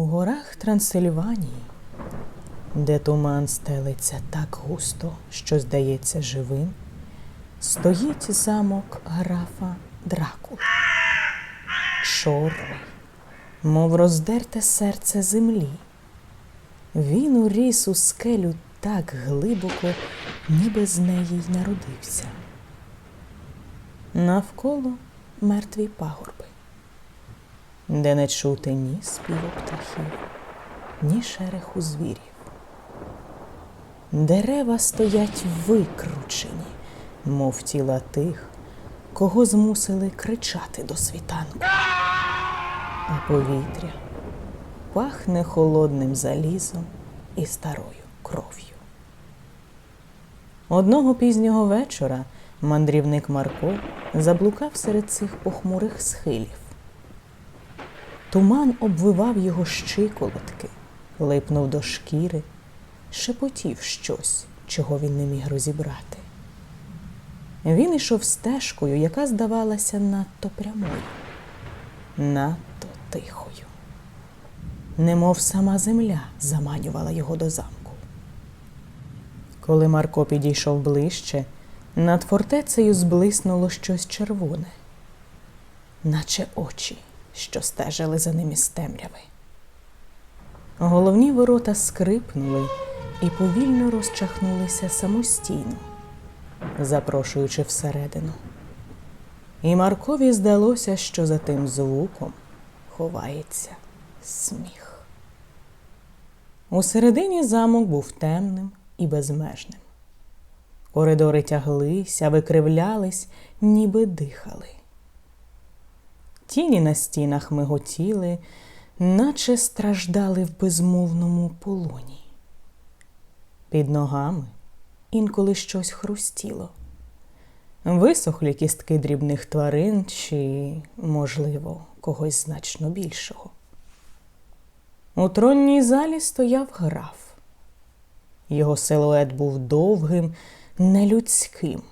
У горах Трансильванії, де туман стелиться так густо, що здається живим, стоїть замок графа Дракули. Чорний, мов роздерте серце землі. Він уріс у скелю так глибоко, ніби з неї й народився. Навколо мертві пагорби, де не чути ні співу птахів, ні шереху звірів. Дерева стоять викручені, мов тіла тих, кого змусили кричати до світанку. А повітря пахне холодним залізом і старою кров'ю. Одного пізнього вечора мандрівник Марко заблукав серед цих похмурих схилів. Туман обвивав його щиколотки, липнув до шкіри, шепотів щось, чого він не міг розібрати. Він ішов стежкою, яка здавалася надто прямою, надто тихою. Немов сама земля заманювала його до замку. Коли Марко підійшов ближче, над фортецею зблиснуло щось червоне, наче очі, що стежили за ним із темряви. Головні ворота скрипнули і повільно розчахнулися самостійно, запрошуючи всередину. І Маркові здалося, що за тим звуком ховається сміх. Усередині замок був темним і безмежним. Коридори тяглися, викривлялись, ніби дихали. Тіні на стінах миготіли, наче страждали в безмовному полоні. Під ногами інколи щось хрустіло. Висохлі кістки дрібних тварин чи, можливо, когось значно більшого. У тронній залі стояв граф. Його силует був довгим, нелюдським,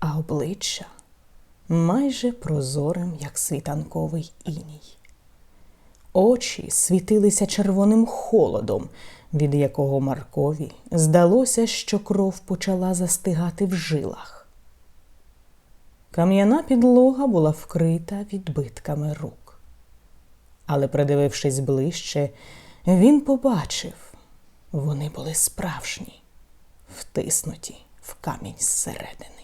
а обличчя майже прозорим, як світанковий іній. Очі світилися червоним холодом, від якого Маркові здалося, що кров почала застигати в жилах. Кам'яна підлога була вкрита відбитками рук. Але, придивившись ближче, він побачив, вони були справжні, втиснуті в камінь зсередини.